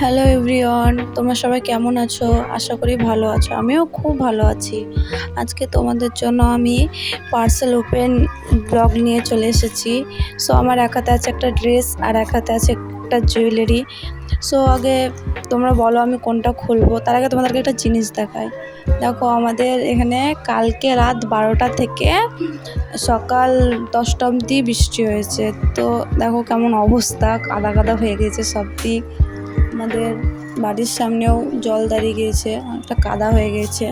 Hello everyone তোমরা সবাই কেমন আছো? আশা করি ভালো আছো। আমিও খুব ভালো আছি। আজকে তোমাদের জন্য আমি পার্সেল ওপেন ব্লগ নিয়ে চলে এসেছি। সো আমার এক হাতে আছে একটা ড্রেস আর এক হাতে আছে একটা জুয়েলারি সো আগে তোমরা বলো আমি কোনটা খুলবো? তার আগে তোমাদেরকে একটা জিনিস দেখাই। দেখো, আমাদের এখানে কালকে রাত বারোটা থেকে সকাল দশটা অবধি বৃষ্টি হয়েছে। তো দেখো কেমন অবস্থা। কাদা কাদা হয়ে গেছে সব দিক। আমাদের বাড়ির সামনেও জল দাঁড়িয়ে গিয়েছে একটা কাদা হয়ে গেছে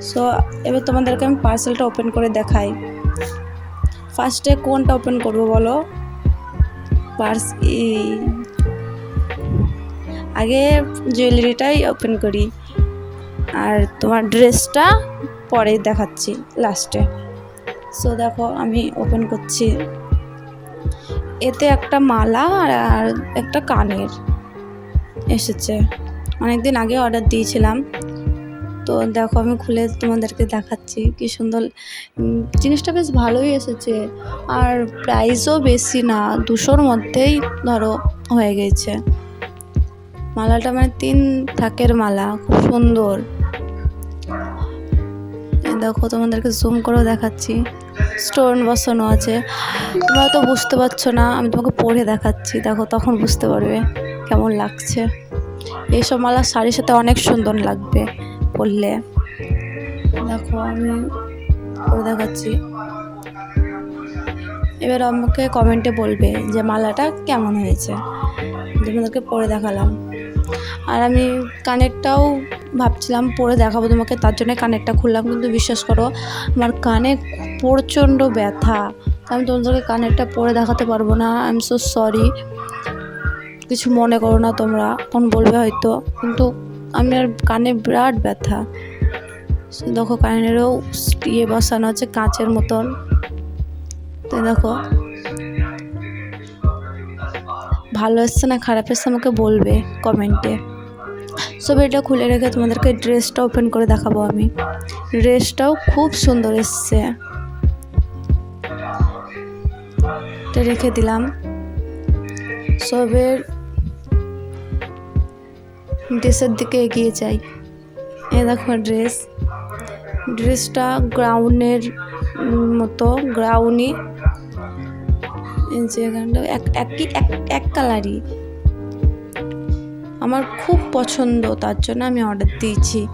সো এবার তোমাদেরকে আমি পার্সেলটা ওপেন করে দেখাই। ফার্স্টে কোনটা ওপেন করব বলো? পার্স আগে জুয়েলারিটাই ওপেন করি। আর তোমার ড্রেসটা পরে দেখাচ্ছি লাস্টে সো দেখো, আমি ওপেন করছি। এতে একটা মালা আর একটা কানের। এসেছে। অনেক দিন আগে অর্ডার দিয়েছিলাম। তো দেখো, আমি খুলে তোমাদেরকে দেখাচ্ছি কি সুন্দর জিনিসটা বেশ ভালোই এসেছে। আর প্রাইসও বেশি না, দুশোর মধ্যেই ধরো হয়ে গেছে। মালাটা মানে তিন থাকের মালা, খুব সুন্দর। দেখো, তোমাদেরকে জুম করেও দেখাচ্ছি। স্টোন বসানো আছে। তোমরা তো বুঝতে পারছ না, আমি তোমাকে পরে দেখাচ্ছি। দেখো, তখন বুঝতে পারবে কেমন লাগছে। এইসব মালা শাড়ির সাথে অনেক সুন্দর লাগবে পরলে। দেখো আমি পরে দেখাচ্ছি। এবার আমাকে কমেন্টে বলবে যে মালাটা কেমন হয়েছে। তোমাদেরকে পরে দেখালাম। আর আমি কানেরটাও ভাবছিলাম পরে দেখাবো তোমাকে, তার জন্য কানেরটা খুললাম, কিন্তু বিশ্বাস করো, আমার কানে প্রচণ্ড ব্যথা। আমি তোমাদেরকে কানেরটা পরে দেখাতে পারব না আই এম সো সরি কিছু মনে করো না তোমরা, তখন বলবে হয়তো, কিন্তু আমি আর কানে বিরাট ব্যথা। দেখো কানেরও ইয়ে বসানো আছে, কাঁচের মতন। তো দেখো। ভালো এসছে না, খারাপ এসছে আমাকে বলবে কমেন্টে। সব এটা খুলে রেখে তোমাদেরকে ড্রেসটা ওপেন করে দেখাবো আমি। ড্রেসটাও খুব সুন্দর এসছে। রেখে দিলাম। সবের ড্রেসের দিকে এগিয়ে যাই। এ দেখো ড্রেস। ড্রেসটা গ্রাউনের মতো, গ্রাউনি। যে এক, একই, এক এক কালারই। আমার খুব পছন্দ, তার জন্য আমি অর্ডার দিয়েছি।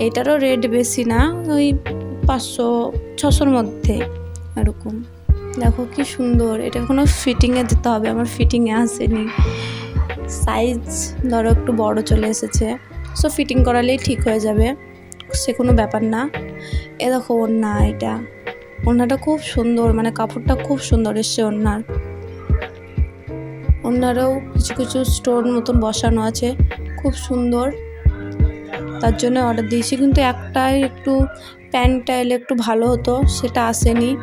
এটারও রেট বেশি না, ওই পাঁচশো, ছশোর মধ্যে, এরকম। দেখো কি সুন্দর, এটা কোনো ফিটিংয়ে দিতে হবে, আমার ফিটিংয়ে আসেনি। সাইজ ধরো একটু বড় চলে এসেছে সো ফিটিং করালেই ঠিক হয়ে যাবে। সে কোনো ব্যাপার না। এ দেখো ওড়না এটা। ওড়নাটা খুব সুন্দর মানে কাপড়টা খুব সুন্দর এসছে ওড়নার। ওড়নারও কিছু কিছু স্টোন মতন বসানো আছে, খুব সুন্দর। তার জন্য অর্ডার দিয়েছি, কিন্তু একটাই একটু প্যান্টটা এলে একটু ভালো হতো, সেটা আসেনি।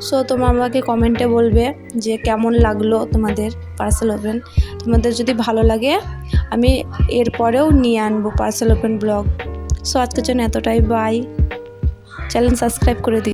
সো তোমরা আমাকে কমেন্টে বলবে যে কেমন লাগল তোমাদের পার্সেল ওপেন তোমাদের যদি ভালো লাগে, আমি এরপরেও নিয়ে আনব পার্সেল ওপেন ব্লগ সো আজকের জন্য এতটাই। বাই চ্যানেল সাবস্ক্রাইব করে দিই